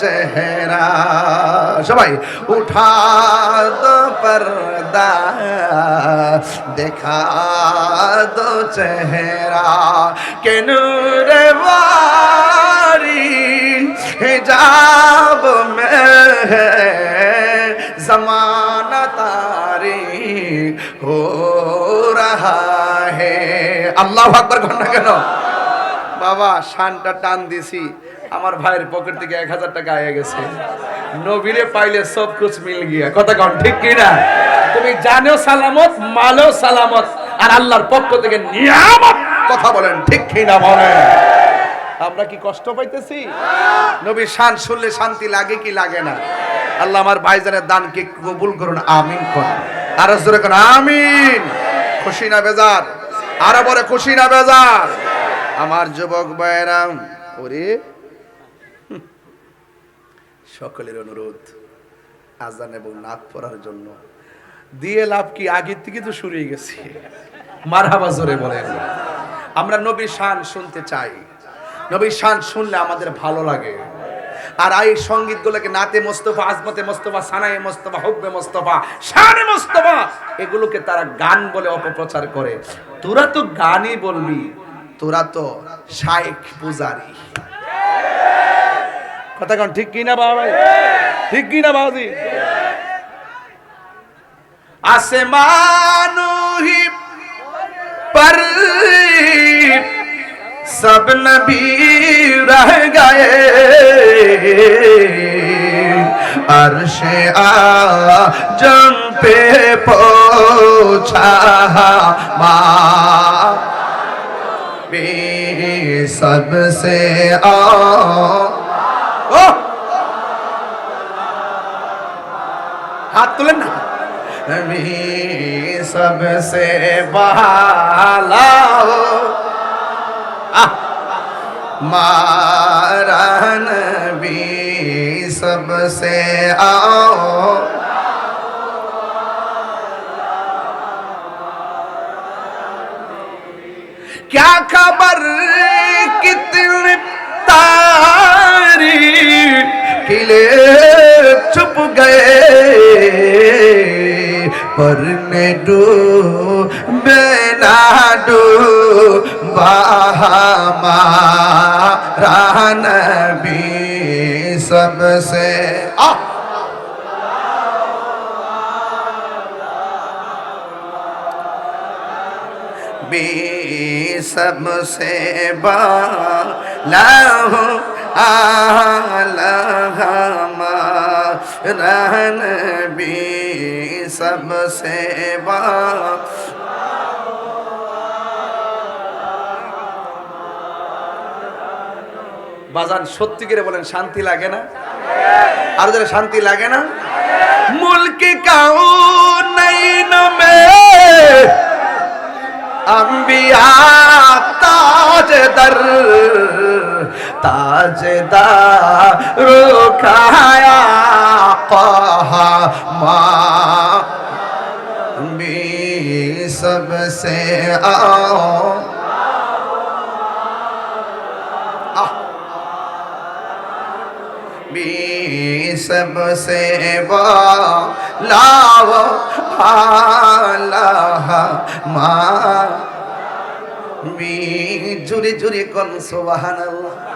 চেহারা সবাই উঠা দো পর্দা দেখা দো চেহারা কেন রে বারি হিজাব মে জমানা তারি হো হে আল্লাহ আকবর ঘণ্টা কেন বাবা শানটা টান দিছি আমার ভাইয়ের পকেট থেকে এক হাজার টাকা আয়া গেছে। নবীরে পাইলে সব কুছ মিল গিয়া। কথা কন, ঠিক কি না তুমি জানো সালামত, মালো সালামত, আর আল্লাহর পক্ষ থেকে নিয়ামত। কথা বলেন, ঠিক কি না বলেন আমরা কি কষ্ট পাইতেছি? নবীর শান শুনলে শান্তি লাগে কি লাগে না? আল্লাহ আমার ভাইজানের দানকে কবুল করুন, আমিন করুন আর জোরে করুন আমিন। খুশি না বেজার? আরও বলে, খুশি না বেজার? আমার যুবক ভাইরাম ওরে। সকলের অনুরোধ, আজান এবং নাচ পড়ার জন্য। দিয়ে লাভ কি? আগের থেকে তো শুরু হয়ে গেছে। মারহাবা জোরে বলেন। আমরা নবীর শান শুনতে চাই। নবীর শান শুনলে আমাদের ভালো লাগে। আর এই সংগীত গুলোকে নাতে মোস্তফা, আজমতে মোস্তফা, সানায়ে মোস্তফা, হুব্বে মোস্তফা, শানে মোস্তফা, এগুলোকে তারা গান বলে অপপ্রচার করে। তোরা তো গানই বলবি, তোরা তো শায়েখ পূজারি। কথা কন ঠিক কি না বাবা ভাই ঠিক কি না বাবাজি आसमानू ही पर सब नबी रह गए अर्श आजम पे पोछा माँ भी सबसे आ हाथ তুলেন না सबसे সবসে मारन भी सबसे आओ। क्या खबर कितनी तारी? पर ने डू बेना डू रान भी सबसे आ भी सबसे बालाहू रहन भी सबसे बा বাজান সত্যি করে বলেন শান্তি লাগে না আর যারা শান্তি লাগে না মুলকি কাউ নাই নমে अंबिया ताजदर طه ما بھی سب سے آؤ بھی سب سے لاو ماں بھی جڑے جڑے کون سبحان اللہ